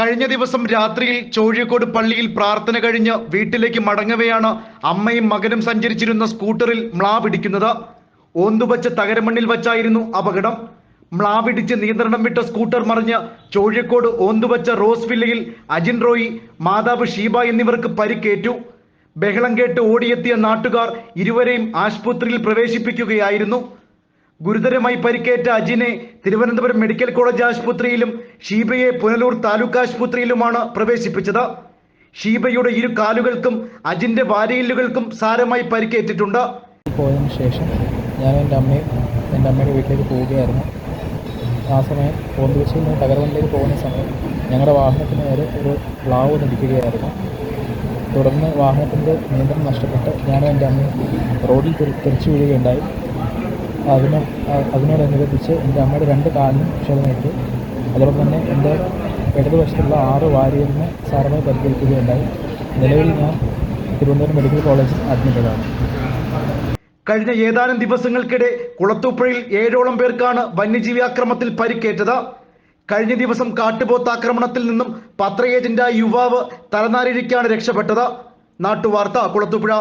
കഴിഞ്ഞ ദിവസം രാത്രിയിൽ ചോഴിയക്കോട് പള്ളിയിൽ പ്രാർത്ഥന കഴിഞ്ഞ് വീട്ടിലേക്ക് മടങ്ങവെയാണ് അമ്മയും മകനും സഞ്ചരിച്ചിരുന്ന സ്കൂട്ടറിൽ മ്ലാവിടിക്കുന്നത് ഓന്തുവച്ച തകരമണ്ണിൽ വച്ചായിരുന്നു അപകടം. മ്ലാവിടിച്ച് നിയന്ത്രണം വിട്ട സ്കൂട്ടർ മറിഞ്ഞ് ചോഴിയക്കോട് ഓന്തുവച്ച റോസ് വില്ലയിൽ അജിൻ റോയി മാതാവ് ഷീബ എന്നിവർക്ക് പരിക്കേറ്റു. ബഹളം കേട്ട് ഓടിയെത്തിയ നാട്ടുകാർ ഇരുവരെയും ആശുപത്രിയിൽ പ്രവേശിപ്പിക്കുകയായിരുന്നു. ഗുരുതരമായി പരിക്കേറ്റ അജിനെ തിരുവനന്തപുരം മെഡിക്കൽ കോളേജ് ആശുപത്രിയിലും ഷീബയെ പുനലൂർ താലൂക്ക് ആശുപത്രിയിലുമാണ് പ്രവേശിപ്പിച്ചത്. ഷീബയുടെ ഇരു കാലുകൾക്കും അജിന്റെ വാരയില്ലുകൾക്കും സാരമായി പരിക്കേറ്റിട്ടുണ്ട്. പോയതിനു ശേഷം ഞാൻ എന്റെ അമ്മയും എന്റെ അമ്മയുടെ വീട്ടിലേക്ക് പോവുകയായിരുന്നു. ആ സമയം പോന്തുവച്ചിൽ നിന്ന് തകരവണ്ടിലേക്ക് പോകുന്ന സമയം ഞങ്ങളുടെ വാഹനത്തിന് നേരെ ഒരു പ്ലാവ് നിൽക്കുകയായിരുന്നു. തുടർന്ന് വാഹനത്തിന്റെ നിയന്ത്രണം നഷ്ടപ്പെട്ട് ഞാനും എന്റെ അമ്മയും റോഡിൽ തെറി തെറിച്ചു വീഴുകയുണ്ടായി. അതിന് അതിനോടനുബന്ധിച്ച് എന്റെ അമ്മയുടെ രണ്ട് കാലിനും ക്ഷതമേറ്റു. അതോടൊപ്പം തന്നെ എന്റെ ഇടതുവശത്തുള്ള ആറ് വാരിയലിന് സാരമായി പരിക്കേൽക്കുകയുണ്ടായി. നിലവിൽ ഞാൻ തിരുവനന്തപുരം മെഡിക്കൽ കോളേജിൽ അഡ്മിറ്റഡാണ്. കഴിഞ്ഞ ഏതാനും ദിവസങ്ങൾക്കിടെ കുളത്തൂപ്പുഴയിൽ ഏഴോളം പേർക്കാണ് വന്യജീവി ആക്രമത്തിൽ പരിക്കേറ്റത്. കഴിഞ്ഞ ദിവസം കാട്ടുപോത്ത് ആക്രമണത്തിൽ നിന്നും പത്ര ഏജന്റായ യുവാവ് തലനാരിഴയ്ക്കാണ് രക്ഷപ്പെട്ടത്. നാട്ടുവാർത്ത കുളത്തൂപ്പുഴ